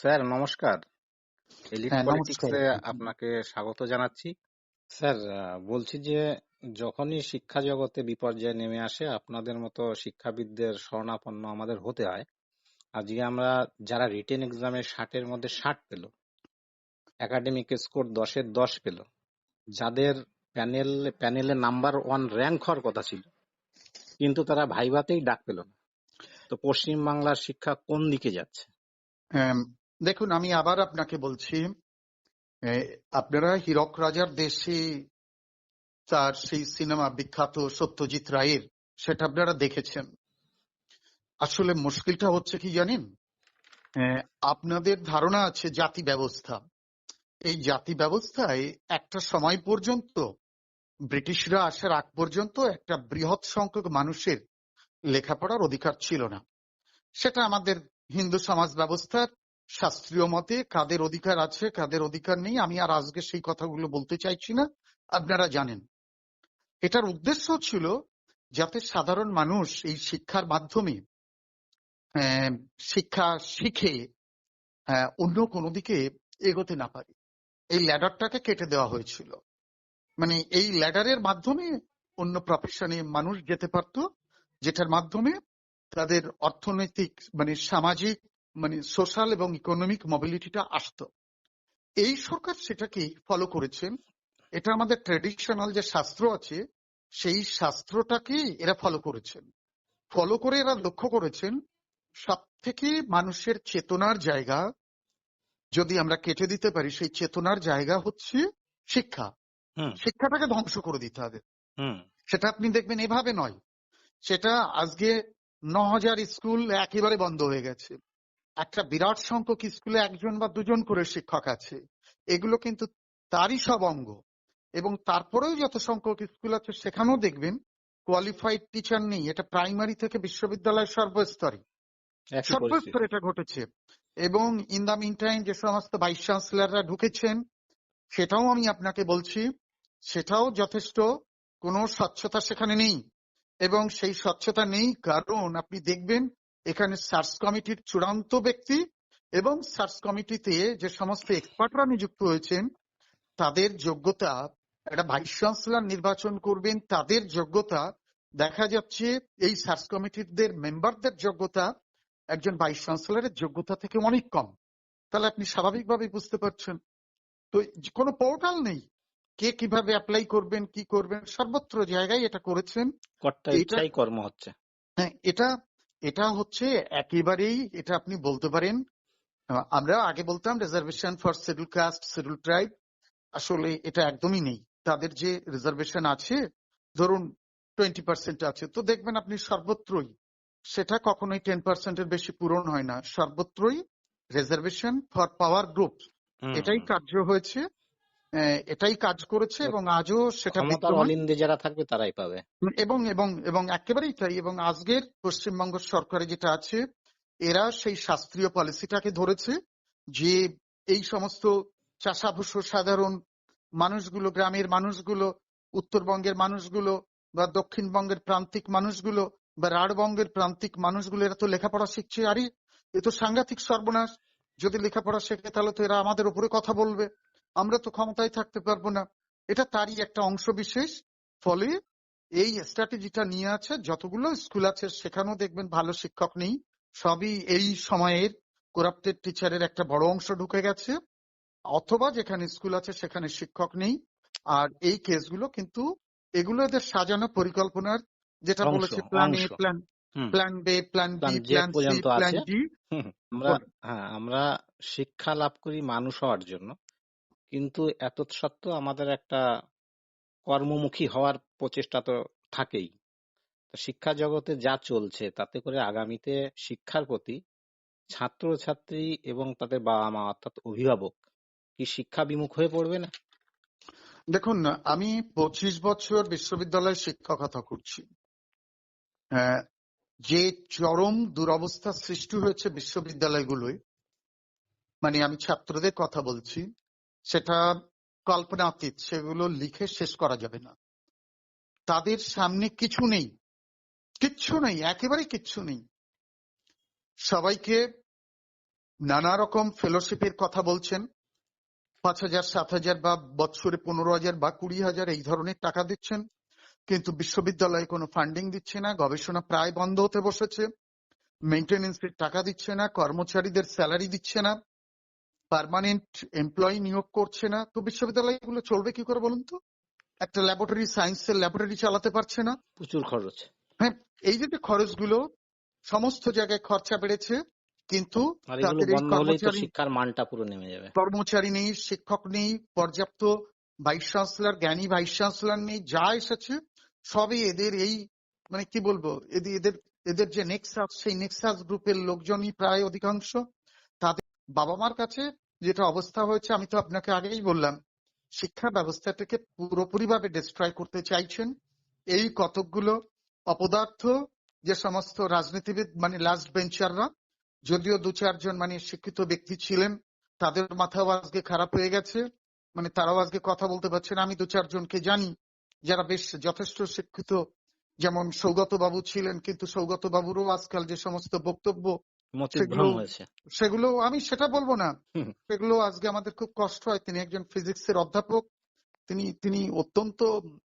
Sir নমস্কার। Elite হ্যাঁ নমস্কার। পলিটিক্সে আপনাকে স্বাগত জানাচ্ছি। স্যার আহ, বলছি যে যখনই শিক্ষা জগতে বিপর্যয় নেমে আসে আপনাদের মতো শিক্ষাবিদদের শরণাপন্ন আমাদের হতে হয়। আজকে আমরা যারা রিটেন এক্সামে ষাটের মধ্যে ষাট পেল একাডেমিক স্কোর দশের দশ পেল যাদের প্যানেল প্যানেলে নাম্বার ওয়ান র্যাঙ্ক হওয়ার কথা ছিল কিন্তু তারা ভাইভাতেই ডাক পেল না। তো পশ্চিম বাংলার শিক্ষা কোন দিকে যাচ্ছে? এম, দেখুন, আমি আবার আপনাকে বলছি আপনারা হীরক রাজার দেশে তার সেই সিনেমা বিখ্যাত সত্যজিৎ রায়ের, সেটা আপনারা দেখেছেন। আসলে মুশকিলটা হচ্ছে কি জানেন? আপনাদের ধারণা আছে জাতি ব্যবস্থা। এই জাতি ব্যবস্থায় একটা সময় পর্যন্ত ব্রিটিশরা আসার আগ পর্যন্ত একটা বৃহৎ সংখ্যক মানুষের লেখাপড়ার অধিকার ছিল না। সেটা আমাদের হিন্দু সমাজ ব্যবস্থার শাস্ত্রীয় মতে কাদের অধিকার আছে, কাদের অধিকার নেই, আমি আর আজকে সেই কথাগুলো বলতে চাইছি না, আপনারা জানেন। এটার উদ্দেশ্য ছিল যাতে সাধারণ মানুষ এই শিক্ষার মাধ্যমে শিক্ষা শিখে অন্য কোনো দিকে এগোতে না পারে। এই ল্যাডারটাকে কেটে দেওয়া হয়েছিল। মানে এই ল্যাডারের মাধ্যমে অন্য প্রফেশনে মানুষ যেতে পারত, যেটার মাধ্যমে তাদের অর্থনৈতিক মানে সামাজিক মানে সোশ্যাল এবং ইকোনমিক মোবিলিটিটা আসতো। এই সরকার সেটাকে ফলো করেছেন। এটা আমাদের ট্রেডিশনাল যে শাস্ত্র আছে সেই শাস্ত্রটাকে এরা ফলো করেছেন। ফলো করে এরা লক্ষ্য করেছেন সব থেকে মানুষের চেতনার জায়গা যদি আমরা কেটে দিতে পারি সেই চেতনার জায়গা হচ্ছে শিক্ষা। শিক্ষাটাকে ধ্বংস করে দিতে হবে। হুম। সেটা আপনি দেখবেন এভাবে নয়। সেটা আজকে ন হাজার স্কুল একেবারে বন্ধ হয়ে গেছে। একটা বিরাট সংখ্যক স্কুলে একজন বা দুজন করে শিক্ষক আছে। এগুলো কিন্তু তারই সব অঙ্গ। এবং তারপরেও যত সংখ্যক স্কুল আছে সেখানেও দেখবেন কোয়ালিফাইড টিচার নেই। এটা প্রাইমারি থেকে বিশ্ববিদ্যালয়ের সর্বস্তরে। সর্বস্তরে এটা ঘটেছে। এবং ইন দা মিন টাইম যে সমস্ত ভাইস চ্যান্সেলররা ঢুকেছেন সেটাও আমি আপনাকে বলছি সেটাও যথেষ্ট। কোনো স্বচ্ছতা সেখানে নেই। এবং সেই স্বচ্ছতা নেই কারণ আপনি দেখবেন এখানে সার্চ কমিটির চূড়ান্ত ব্যক্তি এবং সার্চ কমিটিতে যে সমস্ত এক্সপার্টরা নিযুক্ত হয়েছেন তাদের যোগ্যতা একটা ভাইস চ্যান্সেলর নির্বাচন করবেন তাদের যোগ্যতা দেখা যাচ্ছে এই সার্চ কমিটিদের মেম্বারদের যোগ্যতা একজন ভাইস চ্যান্সেলরের যোগ্যতা থেকে অনেক কম। তাহলে আপনি স্বাভাবিকভাবে বুঝতে পারছেন। তো কোনো পোর্টাল নেই। কে কীভাবে অ্যাপ্লাই করবেন কি করবেন সর্বত্র জায়গায় এটা করেছেন। কর্ম হচ্ছে। হ্যাঁ এটা এটা হচ্ছে একেবারেই এটা আপনি বলতে পারেন আমরা আগে বলতাম reservation for schedule caste schedule tribe আসলে এটা একদমই নেই। তাদের যে রিজার্ভেশন আছে ধরুন টোয়েন্টি পার্সেন্ট আছে তো দেখবেন আপনি সর্বত্রই সেটা কখনোই টেন পার্সেন্টের বেশি পূরণ হয় না সর্বত্রই রিজার্ভেশন ফর পাওয়ার গ্রুপ এটাই কার্য হয়েছে। এটাই কাজ করেছে এবং আজও সেটা অলিন্দে যারা থাকবে তারাই পাবে। এবং এবং এবং একেবারেই তাই। এবং আজকের পশ্চিমবঙ্গ সরকারে যেটা আছে এরা সেই শাস্ত্রীয় পলিসিটাকে ধরেছে যে এই সমস্ত চাষাভুষো সাধারণ মানুষগুলো গ্রামের মানুষগুলো উত্তরবঙ্গের মানুষগুলো বা দক্ষিণবঙ্গের প্রান্তিক মানুষগুলো বা রাঢ়বঙ্গের প্রান্তিক মানুষগুলো এরা তো লেখাপড়া শিখছে। আরে এ তো সাংঘাতিক সর্বনাশ। যদি লেখাপড়া শেখে তাহলে তো এরা আমাদের উপরে কথা বলবে। আমরা তো ক্ষমতায় থাকতে পারব না। এটা তারই একটা অংশ বিশেষ। ফলে এই স্ট্র্যাটেজিটা নিয়ে আছে যতগুলো স্কুল আছে সেখানেও দেখবেন ভালো শিক্ষক নেই। সবই এই সময়ের করাপ্টেড টিচারের একটা বড় অংশ ঢুকে গেছে। অথবা যেখানে স্কুল আছে সেখানে শিক্ষক নেই। আর এই কেসগুলো কিন্তু এগুলো এদের সাজানো পরিকল্পনার যেটা বলেছে plan A plan plan B plan B plan C plan D আমরা হ্যাঁ আমরা শিক্ষা লাভ করি মানুষ হওয়ার জন্য। কিন্তু এত সত্ত্বেও আমাদের একটা কর্মমুখী হওয়ার প্রচেষ্টা তো থাকেই। শিক্ষা জগতে যা চলছে তাতে করে আগামীতে শিক্ষার প্রতি ছাত্রছাত্রী এবং তাদের বাবা মা অর্থাৎ অভিভাবক কি শিক্ষা বিমুখ হয়ে পড়বে না? দেখুন আমি পঁচিশ বছর বিশ্ববিদ্যালয়ে শিক্ষকতা করছি। আহ, যে চরম দুরবস্থা সৃষ্টি হয়েছে বিশ্ববিদ্যালয়গুলোয় মানে আমি ছাত্রদের কথা বলছি সেটা কল্পনাতীত, সেগুলো লিখে শেষ করা যাবে না। তাদের সামনে কিছু নেই, কিচ্ছু নেই একেবারে কিচ্ছু নেই। সবাইকে নানা রকম ফেলোশিপের কথা বলছেন। পাঁচ হাজার, সাত হাজার বা বছরে পনেরো হাজার বা কুড়ি হাজার এই ধরনের টাকা দিচ্ছেন। কিন্তু বিশ্ববিদ্যালয়ে কোনো ফান্ডিং দিচ্ছে না, গবেষণা প্রায় বন্ধ হতে বসেছে। মেনটেনেন্সের টাকা দিচ্ছে না, কর্মচারীদের স্যালারি দিচ্ছে না। পার্মানেন্ট এমপ্লয়ি নিয়োগ করছে না তো বিশ্ববিদ্যালয়গুলো চলবে কি করে বলুন তো? একটা ল্যাবরেটরি সায়েন্সের ল্যাবরেটরি চালাতে পারছে না। প্রচুর খরচ হ্যাঁ এই যে যে খরচগুলো সমস্ত জায়গায় খরচা বেড়েছে কিন্তু শিক্ষার মানটা পুরো নেমে যাবে। কর্মচারী নেই শিক্ষক নেই পর্যাপ্ত ভাইস চ্যান্সেলর জ্ঞানী ভাইস চ্যান্সেলর নেই যা এসেছে সবই এদের এই মানে কি বলব এদের এদের এদের যে নেক্সাস সেই নেক্সাস গ্রুপের লোকজনই প্রায় অধিকাংশ। বাবা মার কাছে যেটা অবস্থা হয়েছে, আমি তো আপনাকে আগেই বললাম, শিক্ষা ব্যবস্থাটাকে পুরোপুরি ভাবে ডিস্ট্রয় করতে চাইছেন। এই কতকগুলো অপদার্থ, যে সমস্ত রাজনীতিবিদ মানে লাস্ট বেঞ্চাররা যদিও দু চারজন মানে শিক্ষিত ব্যক্তি ছিলেন, তাদের মাথাও আজকে খারাপ হয়ে গেছে। মানে তারাও আজকে কথা বলতে পারছে না, আমি দু চারজনকে জানি, যারা বেশ যথেষ্ট শিক্ষিত। যেমন সৌগত বাবু ছিলেন, কিন্তু সৌগত বাবুরও আজকাল যে সমস্ত বক্তব্য সেগুলো- আমি সেটা বলব না। সেগুলো আজকে আমাদের খুব কষ্ট হয়। তিনি একজন ফিজিক্সের অধ্যাপক। তিনি তিনি অত্যন্ত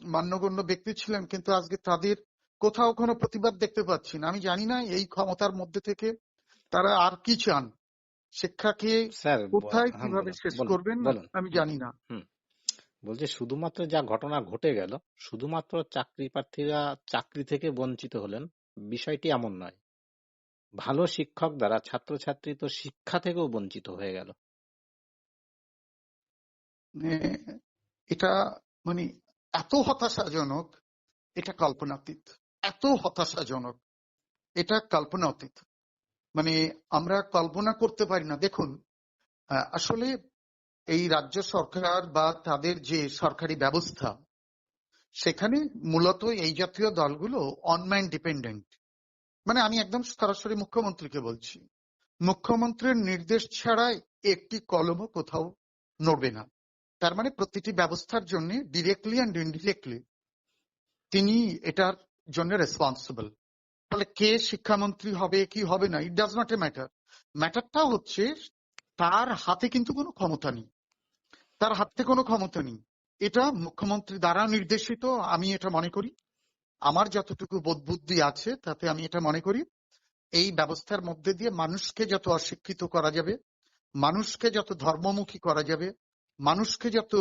মান্যগণ্য ব্যক্তি ছিলেন কিন্তু আজকে তাদের কোথাও কোনো প্রতিবাদ দেখতে পাচ্ছি না। আমি জানি না এই ক্ষমতার মধ্যে থেকে তারা আর কি চান। শিক্ষাকে কোথায় হ্যাঁ, কীভাবে শেষ করবেন আমি জানি না। বলছে শুধুমাত্র যা ঘটনা ঘটে গেল শুধুমাত্র চাকরি প্রার্থীরা চাকরি থেকে বঞ্চিত হলেন বিষয়টি এমন নয়। ভালো শিক্ষক দ্বারা ছাত্রছাত্রী তো শিক্ষা থেকেও বঞ্চিত হয়ে গেল। মানে এটা মানে এত হতাশাজনক, এটা কল্পনাতীত। এত হতাশাজনক, এটা কল্পনা অতীত মানে আমরা কল্পনা করতে পারি না। দেখুন আসলে এই রাজ্য সরকার বা তাদের যে সরকারি ব্যবস্থা, সেখানে মূলত এই জাতীয় দলগুলো অনম্যান ডিপেন্ডেন্ট মানে আমি একদম সরাসরি মুখ্যমন্ত্রীকে বলছি, মুখ্যমন্ত্রীর নির্দেশ ছাড়া একটি কলমও কোথাও নড়বে না। তার মানে প্রতিটি ব্যবস্থার জন্য ডিরেক্টলি অ্যান্ড ইনডিরেক্টলি তিনি এটার জন্য রেসপন্সিবল তাহলে কে শিক্ষামন্ত্রী হবে, কি হবে না it does not a matter ম্যাটারটা হচ্ছে তার হাতে কিন্তু কোনো ক্ষমতা নেই। তার হাতে কোনো ক্ষমতা নেই। এটা মুখ্যমন্ত্রী দ্বারা নির্দেশিত, আমি এটা মনে করি। আমার যতটুকু বোধ বুদ্ধি আছে, তাতে আমি এটা মনে করি, এই ব্যবস্থার মধ্যে দিয়ে মানুষকে যত অশিক্ষিত করা যাবে, মানুষকে যত ধর্মমুখী করা যাবে, মানুষকে যত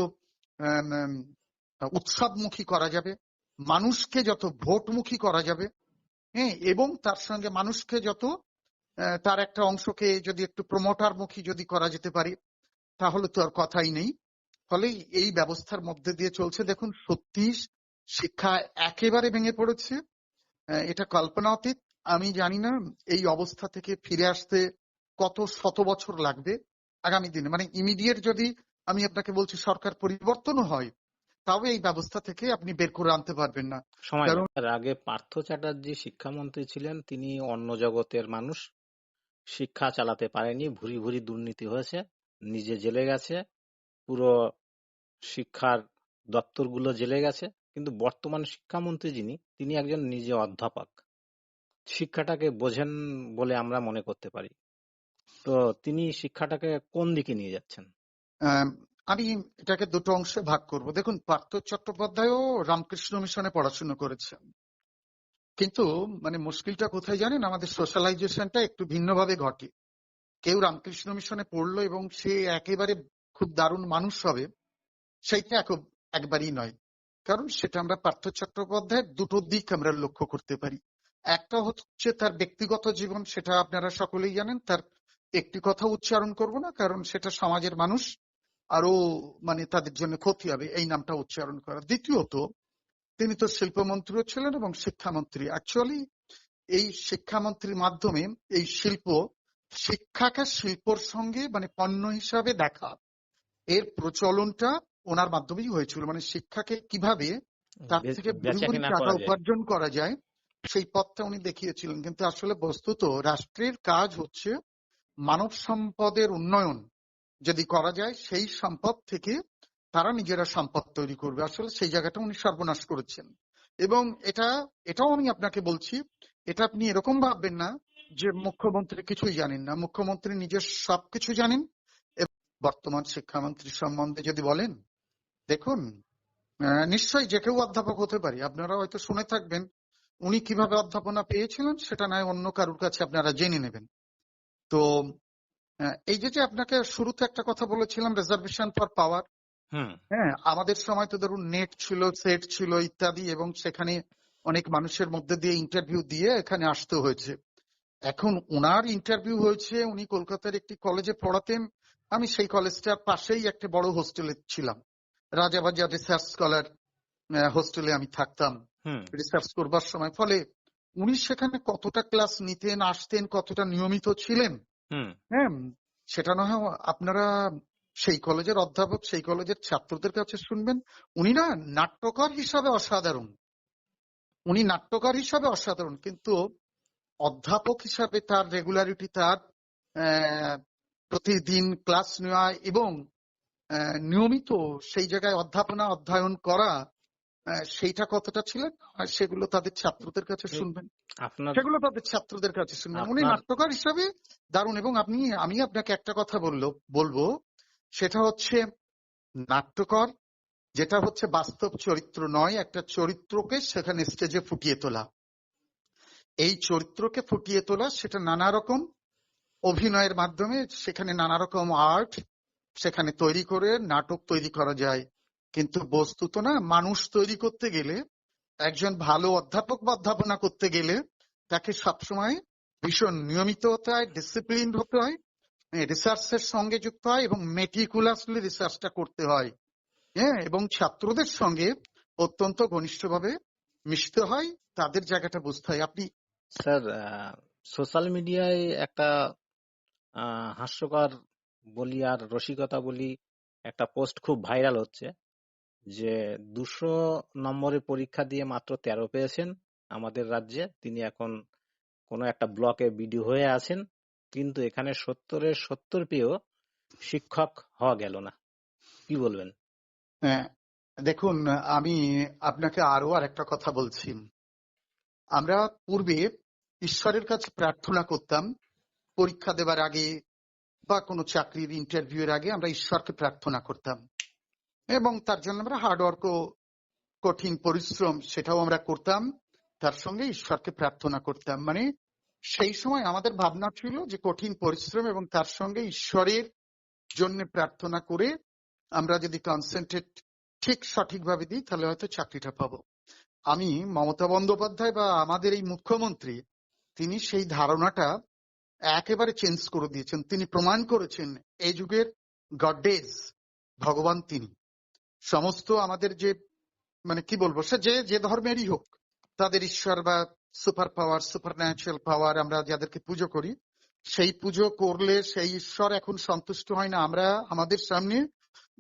উৎসবমুখী করা যাবে, মানুষকে যত ভোটমুখী করা যাবে হ্যাঁ এবং তার সঙ্গে মানুষকে যত তার একটা অংশকে যদি একটু প্রমোটার মুখী যদি করা যেতে পারে, তাহলে তো আর কথাই নেই। ফলে এই ব্যবস্থার মধ্যে দিয়ে চলছে। দেখুন সত্যি শিক্ষা একেবারে ভেঙে পড়েছে। এটা কল্পনা অতীত আমি জানি না এই অবস্থা থেকে ফিরে আসতে কত শত বছর লাগবে আগামী দিনে। মানে ইমিডিয়েট যদি আমি আপনাকে বলছি সরকার পরিবর্তনও হয় তাও এই ব্যবস্থা থেকে আপনি বের করে আনতে পারবেন না। সময় কারণ- লাগবে। এর আগে পার্থ চ্যাটার্জি শিক্ষামন্ত্রী ছিলেন তিনি অন্য জগতের মানুষ। শিক্ষা চালাতে পারেনি ভুরি ভুরি দুর্নীতি হয়েছে নিজে জেলে গেছে পুরো শিক্ষার দপ্তরগুলো জেলে গেছে। কিন্তু বর্তমান শিক্ষামন্ত্রী যিনি তিনি একজন নিজে অধ্যাপক। শিক্ষাটাকে বোঝেন বলে আমরা মনে করতে পারি। তো তিনি শিক্ষাটাকে কোন দিকে নিয়ে যাচ্ছেন? আম, এটাকে দুটো অংশে ভাগ করব। দেখুন পার্থ চট্টোপাধ্যায়ও রামকৃষ্ণ মিশনে পড়াশোনা করেছেন। কিন্তু মানে মুশকিলটা কোথায় জানেন? আমাদের সোশ্যালাইজেশনটা একটু ভিন্নভাবে ঘটে। কেউ রামকৃষ্ণ মিশনে পড়ল এবং সে একেবারে খুব দারুণ মানুষ হবে সেইটা এক- একবারই নয়। কারণ সেটা আমরা পার্থ চট্টোপাধ্যায়ের দুটো দিক আমরা লক্ষ্য করতে পারি। একটা হচ্ছে তার ব্যক্তিগত জীবন, সেটা আপনারা সকলেই জানেন, তার একটি কথা উচ্চারণ করব না, কারণ সেটা সমাজের মানুষ আরও মানে তাদের জন্য ক্ষতি হবে, এই নামটা উচ্চারণ করা। দ্বিতীয়ত, তিনি তো শিল্পমন্ত্রীও ছিলেন এবং শিক্ষামন্ত্রী। অ্যাকচুয়ালি এই শিক্ষামন্ত্রীর মাধ্যমে এই শিল্প শিক্ষাকে শিল্পর সঙ্গে মানে পণ্য হিসাবে দেখা। এর প্রচলনটা ওনার মাধ্যমেই হয়েছিল। মানে শিক্ষাকে কীভাবে তার থেকে টাকা উপার্জন করা যায় সেই পথটা উনি দেখিয়েছিলেন। কিন্তু আসলে বস্তুত রাষ্ট্রের কাজ হচ্ছে মানব সম্পদের উন্নয়ন। যদি করা যায় সেই সম্পদ থেকে তারা নিজেরা সম্পদ তৈরি করবে। আসলে সেই জায়গাটা উনি সর্বনাশ করেছেন। এবং এটা এটাও আমি আপনাকে বলছি এটা আপনি এরকম ভাববেন না যে মুখ্যমন্ত্রী কিছুই জানেন না। মুখ্যমন্ত্রী নিজের সবকিছু জানেন। এবং বর্তমান শিক্ষামন্ত্রী সম্বন্ধে যদি বলেন দেখুন নিশ্চয়ই যে কেউ অধ্যাপক হতে পারে। আপনারা হয়তো শুনে থাকবেন উনি কীভাবে অধ্যাপনা পেয়েছিলেন সেটা নয় অন্য কারুর কাছে আপনারা জেনে নেবেন। তো এই যে যে আপনাকে শুরুতে একটা কথা বলেছিলাম রিজার্ভেশন ফর পাওয়ার হ্যাঁ আমাদের সময় তো ধরুন নেট ছিল সেট ছিল ইত্যাদি এবং সেখানে অনেক মানুষের মধ্যে দিয়ে ইন্টারভিউ দিয়ে এখানে আসতে হয়েছে। এখন ওনার ইন্টারভিউ হয়েছে উনি কলকাতার একটি কলেজে পড়াতেন। আমি সেই কলেজটার পাশেই একটা বড় হোস্টেলে ছিলাম। রাজাবাজার রিসার্চ স্কলার হোস্টেলে আমি থাকতাম রিসার্চ করবার সময়। ফলে উনি সেখানে কতটা ক্লাস নিতেন আসতেন কতটা নিয়মিত ছিলেন? হ্যাঁ সেটা না হয় আপনারা সেই কলেজের অধ্যাপক সেই কলেজের ছাত্রদের কাছে শুনবেন। উনি না নাট্যকার হিসাবে অসাধারণ। উনি নাট্যকার হিসাবে অসাধারণ কিন্তু অধ্যাপক হিসাবে তার রেগুলারিটি তার আহ, প্রতিদিন ক্লাস নেওয়া এবং নিয়মিত সেই জায়গায় অধ্যাপনা অধ্যয়ন করা সেইটা কতটা ছিলেন? আর সেগুলো তাদের ছাত্রদের কাছে শুনবেন। সেগুলো তাদের ছাত্রদের কাছে শুনবেন। উনি নাট্যকার হিসাবে দারুণ। এবং আপনি আমি আপনাকে একটা কথা বলল বলব সেটা হচ্ছে নাট্যকর যেটা হচ্ছে বাস্তব চরিত্র নয় একটা চরিত্রকে সেখানে স্টেজে ফুটিয়ে তোলা। এই চরিত্রকে ফুটিয়ে তোলা সেটা নানা রকম অভিনয়ের মাধ্যমে সেখানে নানা রকম আর্ট সেখানে তৈরি করে নাটক তৈরি করা যায়। কিন্তু বস্তুত না, মানুষ তৈরি করতে গেলে, একজন ভালো অধ্যাপক বা অধ্যাপনা করতে গেলে তাকে সবসময় ভীষণ নিয়মিত হতে হয় ডিসিপ্লিন হতে হয় রিসার্চের সঙ্গে যুক্ত হয় এবং মেটিকুলাসলি রিসার্চটা করতে হয়। হ্যাঁ এবং ছাত্রদের সঙ্গে অত্যন্ত ঘনিষ্ঠভাবে মিশতে হয়, তাদের জায়গাটা বুঝতে হয়। আপনি স্যার সোশ্যাল মিডিয়ায় একটা হাস্যকর বলি আর রসিকতা বলি একটা পোস্ট খুব ভাইরাল হচ্ছে যে দুশো নম্বরের পরীক্ষা দিয়ে মাত্র তেরো পেয়েছেন আমাদের রাজ্যে। তিনি এখন কোনো একটা ব্লকে বিডিও হয়ে আছেন কিন্তু এখানে সত্তরের সত্তর পেয়েও শিক্ষক হওয়া গেল না। কি বলবেন? হ্যাঁ, দেখুন আমি আপনাকে আরও আর একটা কথা বলছি। আমরা পূর্বে ঈশ্বরের কাছে প্রার্থনা করতাম পরীক্ষা দেবার আগে বা কোনো চাকরির ইন্টারভিউ এর আগে আমরা ঈশ্বরকে প্রার্থনা করতাম। এবং তার জন্য আমরা হার্ডওয়ার্ক ও কঠিন পরিশ্রম সেটাও আমরা করতাম। তার সঙ্গে ঈশ্বরকে প্রার্থনা করতাম। মানে সেই সময় আমাদের ভাবনা ছিল যে কঠিন পরিশ্রম এবং তার সঙ্গে ঈশ্বরের জন্য প্রার্থনা করে আমরা যদি কনসেন্ট্রেট ঠিক সঠিকভাবে দিই, তাহলে হয়তো চাকরিটা পাবো। আমি মমতা বন্দ্যোপাধ্যায় বা আমাদের এই মুখ্যমন্ত্রী, তিনি সেই ধারণাটা একেবারে চেঞ্জ করে দিয়েছেন। তিনি প্রমাণ করেছেন এই যুগের গডেজ ভগবান তিনি। সমস্ত আমাদের যে মানে কি বলব, সে যে যে ধর্মেরই হোক, তাদের ঈশ্বর বা super power supernatural power আমরা যাদেরকে পুজো করি, সেই পুজো করলে সেই ঈশ্বর এখন সন্তুষ্ট হয় না। আমরা, আমাদের সামনে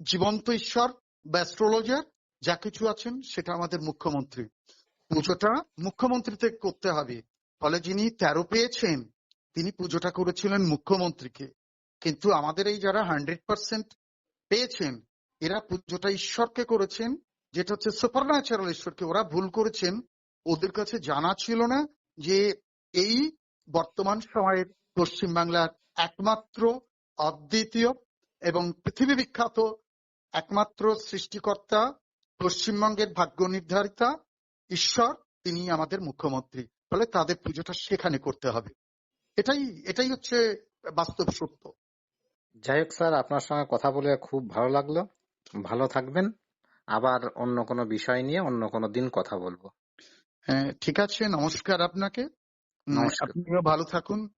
জীবন্ত ঈশ্বর বা অ্যাস্ট্রোলজার যা কিছু আছেন, সেটা আমাদের মুখ্যমন্ত্রী। পুজোটা মুখ্যমন্ত্রীতে করতে হবে। ফলে যিনি তেরো পেয়েছেন তিনি পুজোটা করেছিলেন মুখ্যমন্ত্রীকে। কিন্তু আমাদের এই যারা হান্ড্রেড পার্সেন্ট পেয়েছেন, এরা পুজোটা ঈশ্বরকে করেছেন, যেটা হচ্ছে সুপার ন্যাচারাল ঈশ্বরকে। ওরা ভুল করেছেন। ওদের কাছে জানা ছিল না যে এই বর্তমান সময়ের পশ্চিমবাংলার একমাত্র অদ্বিতীয় এবং পৃথিবী বিখ্যাত একমাত্র সৃষ্টিকর্তা, পশ্চিমবঙ্গের ভাগ্য নির্ধারিতা, ঈশ্বর, তিনি আমাদের মুখ্যমন্ত্রী। ফলে তাদের পুজোটা সেখানে করতে হবে। এটাই এটাই হচ্ছে বাস্তব সত্য। যাই হোক স্যার আপনার সঙ্গে কথা বলে খুব ভালো লাগল। ভালো থাকবেন। আবার অন্য কোনো বিষয় নিয়ে অন্য কোনো দিন কথা বলব। হ্যাঁ ঠিক আছে নমস্কার আপনাকে। নমস্কার। আপনিও ভালো থাকুন।